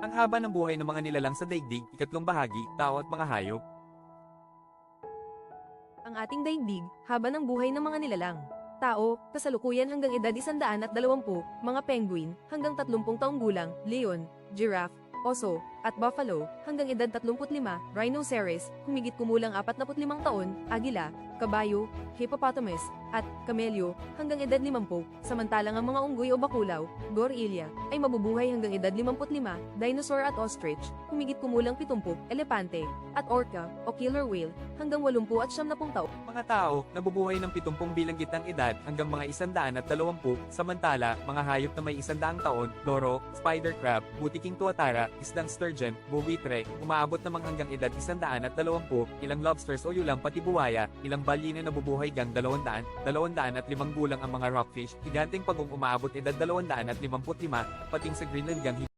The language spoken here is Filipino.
Ang haba ng buhay ng mga nilalang sa daigdig, ikatlong bahagi, tao at mga hayop. Ang ating daigdig, haba ng buhay ng mga nilalang. Tao, kasalukuyan hanggang edad 120, mga penguin, hanggang 30 taong gulang, leon, giraffe, oso, at buffalo, hanggang edad 35, rhinoceros, humigit kumulang 45 taon, agila, kabayo, hippopotamus, at kamelyo, hanggang edad 50, samantalang ang mga unggoy o bakulaw, gorilla, ay mabubuhay hanggang edad 55, dinosaur at ostrich, humigit kumulang 70, elepante, at orca, o killer whale, hanggang 80 at 70 taon. Mga tao, nabubuhay ng 70 bilang gitnang edad hanggang mga 120, samantala, mga hayop na may 100 taon, loro, spider crab, butiking tuatara, isdang sturgeon, buwitre, umaabot namang hanggang edad 120, ilang lobsters o yulang pati buwaya, ilang balyina na nabubuhay gang 200, 200 at 5 gulang ang mga rockfish, higanteng pagong umaabot edad 255, pating sa Greenland gang